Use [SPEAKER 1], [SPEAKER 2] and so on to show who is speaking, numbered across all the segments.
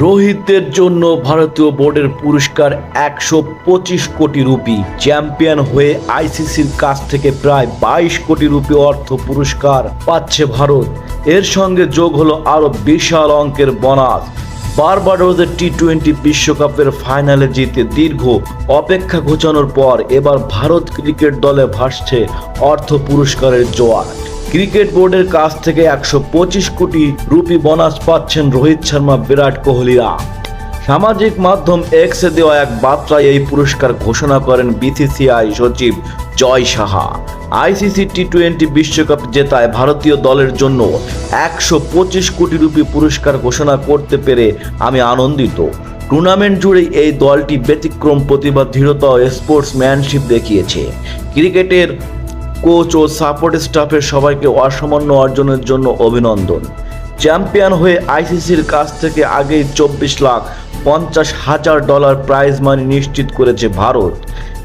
[SPEAKER 1] রোহিতের জন্য ভারতীয় বোর্ডের পুরস্কার একশো পঁচিশ কোটি রুপি। চ্যাম্পিয়ন হয়ে আইসিসির কাছ থেকে প্রায় বাইশ কোটি রুপি অর্থ পুরস্কার পাচ্ছে ভারত। এর সঙ্গে যোগ হলো আরও বিশাল অঙ্কের বোনাস। বারবাডোজের টি টোয়েন্টি বিশ্বকাপের ফাইনালে জিতে দীর্ঘ অপেক্ষা ঘোচানোর পর এবার ভারত ক্রিকেট দলে ভাসছে অর্থ পুরস্কারের জোয়ার। ক্রিকেট বোর্ডের কাছ থেকে একশো পঁচিশ কোটি রুপি বোনাস পাচ্ছেন রোহিত শর্মা, বিরাট কোহলিরা। সামাজিক মাধ্যম এক্সে দেওয়া এক বার্তায় এই পুরস্কার ঘোষণা করেন বিসিসিআই সচিব Jay Shah. ICC T twenty বিশ্বকাপ জেতায় ভারতীয় দলের জন্য একশো পঁচিশ কোটি রুপি পুরস্কার ঘোষণা করতে পেরে আমি আনন্দিত। টুর্নামেন্ট জুড়ে এই দলটি ব্যতিক্রম প্রতিভা, দৃঢ়তা ও স্পোর্টসম্যানশিপ দেখিয়েছে। ক্রিকেটের কোচ ও সাপোর্ট স্টাফের সবাইকে অসামান্য অর্জনের জন্য অভিনন্দন। চ্যাম্পিয়ন হয়ে আইসিসির কাছ থেকে আগেই চব্বিশ লাখ পঞ্চাশ হাজার ডলার প্রাইজ মানি নিশ্চিত করেছে ভারত।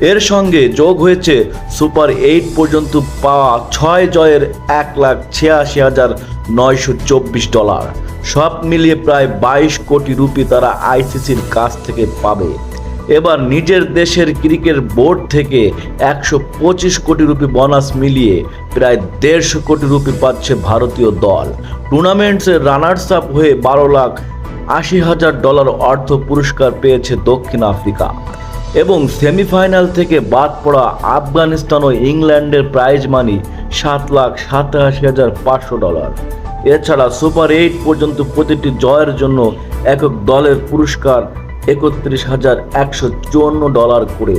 [SPEAKER 1] এর সঙ্গে যোগ হয়েছে সুপার এইট পর্যন্ত পাওয়া ছয় জয়ের এক লাখ ছিয়াশি হাজার নয়শো চব্বিশ ডলার। সব মিলিয়ে প্রায় বাইশ কোটি রুপি তারা আইসিসির কাছ থেকে পাবে। এবার নিজের দেশের ক্রিকেট বোর্ড থেকে একশো পঁচিশ কোটি রুপি বোনাস মিলিয়ে প্রায় দেড়শো কোটি রুপি পাচ্ছে ভারতীয় দল। টুর্নামেন্টসে রানার্স আপ হয়ে বারো লাখ আশি হাজার ডলার অর্থ পুরস্কার পেয়েছে দক্ষিণ আফ্রিকা। এবং সেমিফাইনাল থেকে বাদ পড়া আফগানিস্তান ও ইংল্যান্ডের প্রাইজ মানি সাত লাখ সাতাশি হাজার পাঁচশো ডলার এছাড়া সুপার এইট পর্যন্ত প্রতিটি জয়ের জন্য একক দলের পুরস্কার একত্রিশ হাজার একশো চুয়ান্ন ডলার করে।